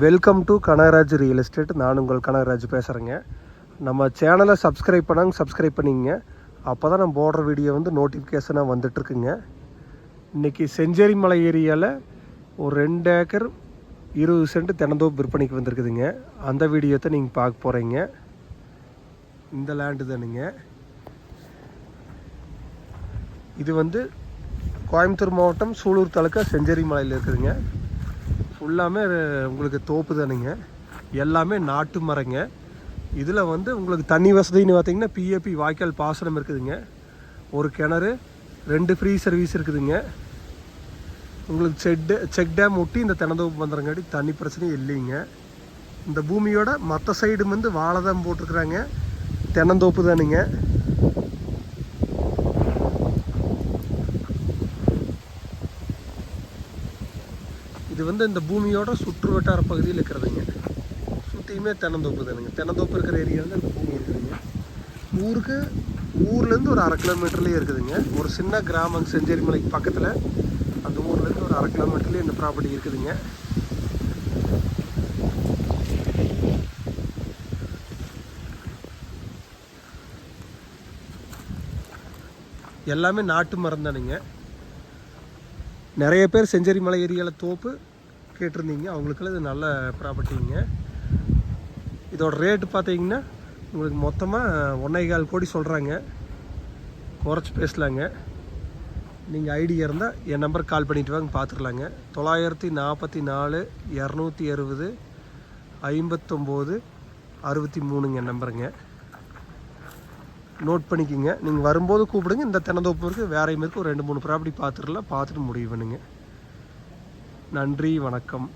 Welcome to Kanagaraj real estate நான் உங்கள் கனகராஜ் பேசுகிறேங்க நம்ம சேனலை சப்ஸ்கிரைப் பண்ணாங்க சப்ஸ்கிரைப் பண்ணிங்க. அப்போ தான் நம்ம போடுற வீடியோ வந்து நோட்டிஃபிகேஷனாக வந்துட்டுருக்குங்க. இன்றைக்கி செஞ்சேரி மலை ஏரியாவில் ஒரு ரெண்டு ஏக்கர் இருபது சென்ட் தினந்தோப்பு விற்பனைக்கு வந்திருக்குதுங்க. அந்த வீடியோத்தை நீங்கள் பார்க்க போகிறீங்க இந்த லேண்டு தானுங்க. இது வந்து கோயம்புத்தூர் மாவட்டம் சூலூர் தாலுக்கா செஞ்சேரி மலையில் இருக்குதுங்க. ஃபுல்லாமே உங்களுக்கு தோப்பு தானுங்க. எல்லாமே நாட்டு மரங்க. இதில் வந்து உங்களுக்கு தண்ணி வசதின்னு பார்த்தீங்கன்னா பிஏபி வாய்க்கால் பாசனம் இருக்குதுங்க. ஒரு கிணறு ரெண்டு ஃப்ரீ சர்வீஸ் இருக்குதுங்க. உங்களுக்கு செட்டு செக் டேம் ஒட்டி இந்த தினந்தோப்பு வந்துறங்காட்டி தண்ணி பிரச்சனையும் இல்லைங்க. இந்த பூமியோட மற்ற சைடு வந்து வாழை தான் போட்டிருக்குறாங்க. தென்னந்தோப்பு தானுங்க. இது வந்து இந்த பூமியோட சுற்று வட்டார பகுதியில் இருக்கிறதுங்க. சுற்றியுமே தென்னந்தோப்பு தானுங்க. தென்னந்தோப்பு இருக்கிற ஏரியாவில் இந்த பூமி இருக்குதுங்க. ஊருக்கு ஊர்லேருந்து ஒரு அரை கிலோமீட்டர்லேயே இருக்குதுங்க. ஒரு சின்ன கிராமம் செஞ்சேரி மலைக்கு பக்கத்தில். அந்த ஊர்லேருந்து ஒரு அரை கிலோமீட்டர்லேயே இந்த ப்ராப்பர்ட்டி இருக்குதுங்க. எல்லாமே நாட்டு மரம் தானுங்க. நிறைய பேர் செஞ்சேரி மலை ஏரியாவில் தோப்பு கேட்டிருந்தீங்க. அவங்களுக்கெல்லாம் இது நல்ல ப்ராப்பர்ட்டிங்க இதோட ரேட்டு பார்த்தீங்கன்னா உங்களுக்கு மொத்தமாக ஒன்றே கால் கோடி சொல்கிறாங்க குறைச்சி பேசலாங்க. நீங்கள் ஐடியா இருந்தால் என் நம்பருக்கு கால் பண்ணிட்டு வாங்க பார்த்துக்கலாங்க தொள்ளாயிரத்தி நாற்பத்தி நாலு இரநூத்தி அறுபது ஐம்பத்தொம்போது அறுபத்தி மூணுங்க என் நம்பருங்க நோட் பண்ணிக்கிங்க. நீங்கள் வரும்போது கூப்பிடுங்க. இந்த தென்னந்தோப்பு இருக்குது வேறையும் இருக்குது ஒரு ரெண்டு மூணு ப்ராப்பர்ட்டி பார்த்துடலாம் பார்த்துட்டு முடிவு பண்ணுங்கள் நன்றி வணக்கம்.